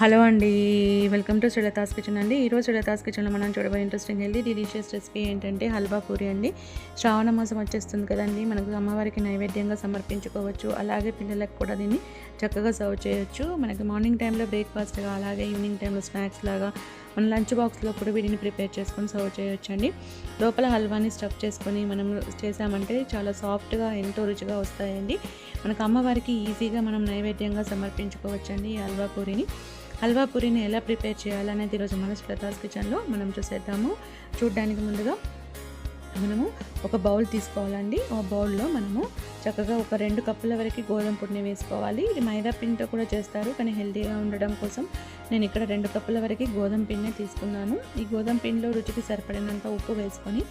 Hello అండి welcome to Srilatha's kitchen అండి. ఈరోజు శ్రీలతాస్ కిచెన్లో మనం చూడబోయే ఇంట్రెస్టింగ్ హెల్దీ డిలీషియస్ రెసిపీ ఏంటంటే హల్వా పూరి అండి. శ్రావణ మాసం వచ్చేస్తుంది కదండి మనకు అమ్మవారికి నైవేద్యంగా సమర్పించుకోవచ్చు అలాగే పిల్లలకు కూడా దీన్ని చక్కగా సర్వ్ చేయొచ్చు. మనకి మార్నింగ్ టైంలో బ్రేక్ఫాస్ట్గా అలాగే ఈవినింగ్ టైంలో స్నాక్స్ లాగా మన లంచ్ బాక్స్లో కూడా వీటిని ప్రిపేర్ చేసుకొని సర్వ్ చేయొచ్చు అండి. లోపల హల్వాని స్టఫ్ చేసుకొని మనం చేసామంటే చాలా సాఫ్ట్గా ఎంతో రుచిగా వస్తాయండి. మనకు అమ్మవారికి ఈజీగా మనం నైవేద్యంగా సమర్పించుకోవచ్చండి ఈ హల్వా పూరిని. హల్వా పూరిని ఎలా ప్రిపేర్ చేయాలనేది ఈరోజు మన ప్రతాస్ కిచెన్లో మనం చూసేద్దాము. చూడడానికి ముందుగా మనము ఒక బౌల్ తీసుకోవాలండి. ఆ బౌల్లో మనము చక్కగా ఒక రెండు కప్పుల వరకు గోధుమ పొడిని వేసుకోవాలి. ఇది మైదా పిండితో కూడా చేస్తారు కానీ హెల్తీగా ఉండడం కోసం నేను ఇక్కడ రెండు కప్పుల వరకు గోధుమ పిండిని తీసుకున్నాను. ఈ గోధుమ పిండిలో రుచికి సరిపడినంత ఉప్పు వేసుకొని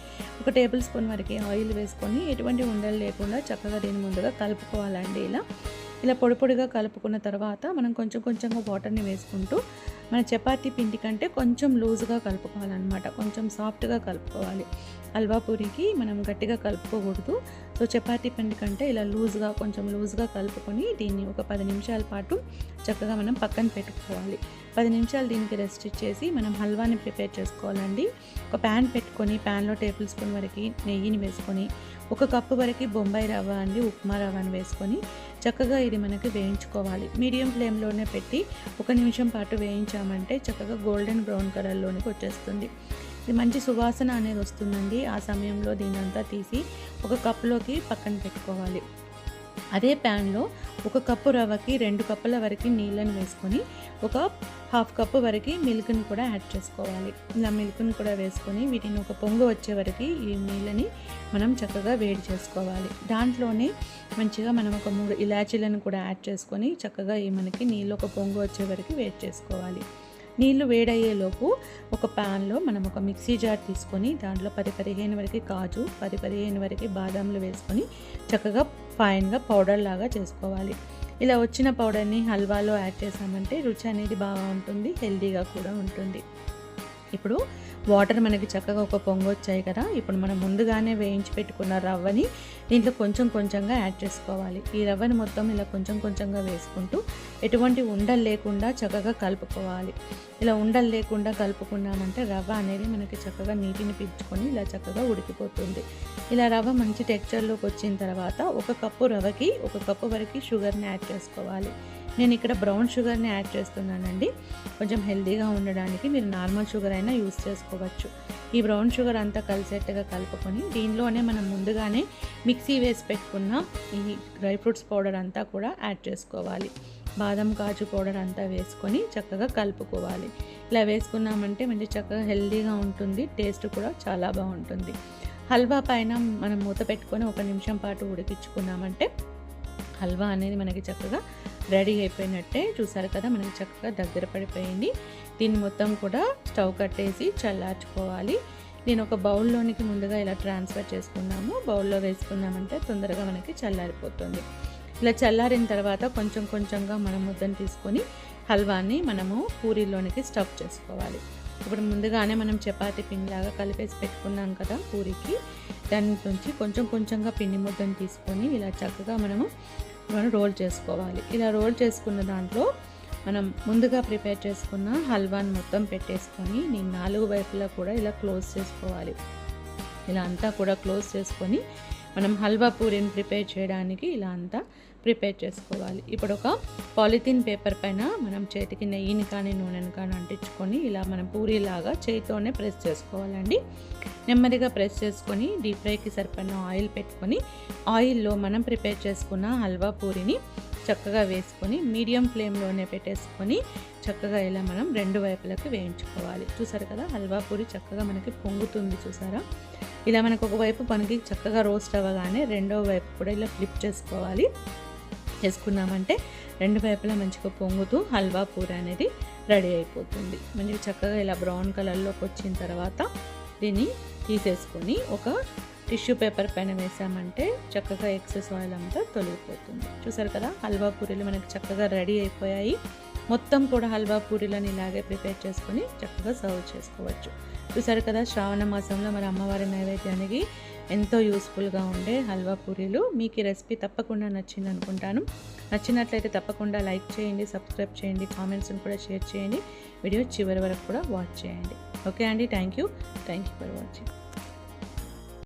ఒక టేబుల్ స్పూన్ వరకు ఆయిల్ వేసుకొని ఎటువంటి ఉండలు లేకుండా చక్కగా దీని ముందుగా కలుపుకోవాలండి ఇలా. ఇలా పొడి పొడిగా కలుపుకున్న తర్వాత మనం కొంచెం కొంచెంగా వాటర్ని వేసుకుంటూ మన చపాతీ పిండి కంటే కొంచెం లూజ్గా కలుపుకోవాలన్నమాట. కొంచెం సాఫ్ట్గా కలుపుకోవాలి. హల్వా పూరికి మనం గట్టిగా కలుపుకోకూడదు. సో చపాతీ పిండి కంటే ఇలా లూజ్గా కొంచెం లూజ్గా కలుపుకొని దీన్ని ఒక పది నిమిషాల పాటు చక్కగా మనం పక్కన పెట్టుకోవాలి. పది నిమిషాలు దీనికి రెస్ట్ ఇచ్చేసి మనం హల్వాని ప్రిపేర్ చేసుకోవాలండి. ఒక ప్యాన్ పెట్టుకొని ప్యాన్లో టేబుల్ స్పూన్ వరకు నెయ్యిని వేసుకొని ఒక కప్పు వరకు బొంబాయి రవ్వ అండి ఉప్మా రవ్వని వేసుకొని చక్కగా ఇది మనకి వేయించుకోవాలి. మీడియం ఫ్లేమ్లోనే పెట్టి ఒక నిమిషం పాటు వేయించామంటే చక్కగా గోల్డెన్ బ్రౌన్ కలర్లోనికి వచ్చేస్తుంది. ఇది మంచి సువాసన అనేది వస్తుందండి. ఆ సమయంలో దీనంతా తీసి ఒక కప్లోకి పక్కన పెట్టుకోవాలి. అదే ప్యాన్లో ఒక కప్పు రవ్వకి రెండు కప్పుల వరకు నీళ్ళని వేసుకొని ఒక హాఫ్ కప్పు వరకు మిల్క్ని కూడా యాడ్ చేసుకోవాలి. ఇలా మిల్క్ని కూడా వేసుకొని వీటిని ఒక పొంగు వచ్చే వరకు ఈ నీళ్ళని మనం చక్కగా వేడి చేసుకోవాలి. దాంట్లోనే మంచిగా మనం ఒక మూడు ఇలాచీలను కూడా యాడ్ చేసుకొని చక్కగా ఈ మనకి నీళ్ళు ఒక పొంగు వచ్చే వరకు వేడి చేసుకోవాలి. నీళ్ళు వేడయ్యేలోపు ఒక ప్యాన్లో మనం ఒక మిక్సీ జార్ తీసుకొని దాంట్లో పది పదిహేను వరకు కాజు పది పదిహేను వరకు బాదాంలు వేసుకొని చక్కగా ఫైన్గా పౌడర్ లాగా చేసుకోవాలి. ఇలా వచ్చిన పౌడర్ని హల్వాలో యాడ్ చేసామంటే రుచి అనేది బాగా ఉంటుంది హెల్తీగా కూడా ఉంటుంది. ఇప్పుడు వాటర్ మనకి చక్కగా ఒక పొంగు వచ్చాయి కదా ఇప్పుడు మనం ముందుగానే వేయించి పెట్టుకున్న రవ్వని దీంట్లో కొంచెం కొంచెంగా యాడ్ చేసుకోవాలి. ఈ రవ్వని మొత్తం ఇలా కొంచెం కొంచెంగా వేసుకుంటూ ఎటువంటి ఉండలు లేకుండా చక్కగా కలుపుకోవాలి. ఇలా ఉండలు లేకుండా కలుపుకున్నామంటే రవ్వ అనేది మనకి చక్కగా నీటిని పీల్చుకొని ఇలా చక్కగా ఉడికిపోతుంది. ఇలా రవ్వ మంచి టెక్స్చర్లోకి వచ్చిన తర్వాత ఒక కప్పు రవ్వకి ఒక కప్పు వరకు షుగర్ని యాడ్ చేసుకోవాలి. నేను ఇక్కడ బ్రౌన్ షుగర్ని యాడ్ చేస్తున్నానండి. కొంచెం హెల్దీగా ఉండడానికి మీరు నార్మల్ షుగర్ అయినా యూస్ చేసుకోవచ్చు. ఈ బ్రౌన్ షుగర్ అంతా కలిసేట్టుగా కలుపుకొని దీనిలోనే మనం ముందుగానే మిక్సీ వేసి పెట్టుకున్న ఈ డ్రై ఫ్రూట్స్ పౌడర్ అంతా కూడా యాడ్ చేసుకోవాలి. బాదం కాజు పౌడర్ అంతా వేసుకొని చక్కగా కలుపుకోవాలి. ఇలా వేసుకున్నామంటే మంచి చక్కగా హెల్దీగా ఉంటుంది టేస్ట్ కూడా చాలా బాగుంటుంది. హల్వా పైన మనం మూత పెట్టుకొని ఒక నిమిషం పాటు ఉడికించుకున్నామంటే హల్వా అనేది మనకి చక్కగా రెడీ అయిపోయినట్టే చూసారు కదా మనకి చక్కగా దగ్గర పడిపోయింది. దీన్ని మొత్తం కూడా స్టవ్ కట్టేసి చల్లార్చుకోవాలి. నేను ఒక బౌల్లోనికి ముందుగా ఇలా ట్రాన్స్ఫర్ చేసుకున్నాము. బౌల్లో వేసుకున్నామంటే తొందరగా మనకి చల్లారిపోతుంది. ఇలా చల్లారిన తర్వాత కొంచెం కొంచెంగా మనం ముద్దను తీసుకొని హల్వాని మనము పూరీలోనికి స్టఫ్ చేసుకోవాలి. ఇప్పుడు ముందుగానే మనం చపాతీ పిండిలాగా కలిపేసి పెట్టుకున్నాం కదా పూరికి. దాని నుంచి కొంచెం కొంచెంగా పిండి ముద్దను తీసుకొని ఇలా చక్కగా మనము మనం రోల్ చేసుకోవాలి. ఇలా రోల్ చేసుకున్న దాంట్లో మనం ముందుగా ప్రిపేర్ చేసుకున్న హల్వాని మొత్తం పెట్టేసుకొని నేను నాలుగు వైపులా కూడా ఇలా క్లోజ్ చేసుకోవాలి. ఇలా అంతా కూడా క్లోజ్ చేసుకొని మనం హల్వా పూరిని ప్రిపేర్ చేయడానికి ఇలా అంతా ప్రిపేర్ చేసుకోవాలి. ఇప్పుడు ఒక పాలిథిన్ పేపర్ పైన మనం చేతికి నెయ్యిని కానీ నూనెని కానీ అంటించుకొని ఇలా మనం పూరిలాగా చేతితోనే ప్రెస్ చేసుకోవాలండి. నెమ్మదిగా ప్రెస్ చేసుకొని డీప్ ఫ్రైకి సరిపడిన ఆయిల్ పెట్టుకొని ఆయిల్లో మనం ప్రిపేర్ చేసుకున్న హల్వా పూరిని చక్కగా వేసుకొని మీడియం ఫ్లేమ్లోనే పెట్టేసుకొని చక్కగా ఇలా మనం రెండు వైపులకు వేయించుకోవాలి. చూసారు కదా హల్వా పూరి చక్కగా మనకి పొంగుతుంది చూసారా? ఇలా మనకు ఒకవైపు మనకి చక్కగా రోస్ట్ అవ్వగానే రెండో వైపు కూడా ఇలా ఫ్లిప్ చేసుకోవాలి. చేసుకున్నామంటే రెండు వైపులా మంచిగా పొంగుతూ హల్వా పూర అనేది రెడీ అయిపోతుంది. మంచిగా చక్కగా ఇలా బ్రౌన్ కలర్లోకి వచ్చిన తర్వాత దీన్ని తీసేసుకొని ఒక టిష్యూ పేపర్ పైన వేసామంటే చక్కగా ఎక్సెస్ ఆయిల్ అంతా తొలగిపోతుంది. చూసారు కదా హల్వా పూరీలు మనకి చక్కగా రెడీ అయిపోయాయి. మొత్తం కూడా హల్వా పూరీలను ఇలాగే ప్రిపేర్ చేసుకొని చక్కగా సర్వ్ చేసుకోవచ్చు. చూసారు కదా శ్రావణ మాసంలో మరి అమ్మవారి నైవేద్యానికి ఎంతో యూస్ఫుల్గా ఉండే హల్వా పూరీలు. మీకు ఈ రెసిపీ తప్పకుండా నచ్చింది అనుకుంటాను. నచ్చినట్లయితే తప్పకుండా లైక్ చేయండి సబ్స్క్రైబ్ చేయండి కామెంట్స్ని కూడా షేర్ చేయండి. వీడియో చివరి వరకు కూడా వాచ్ చేయండి. ఓకే అండి thank you. Thank you for watching.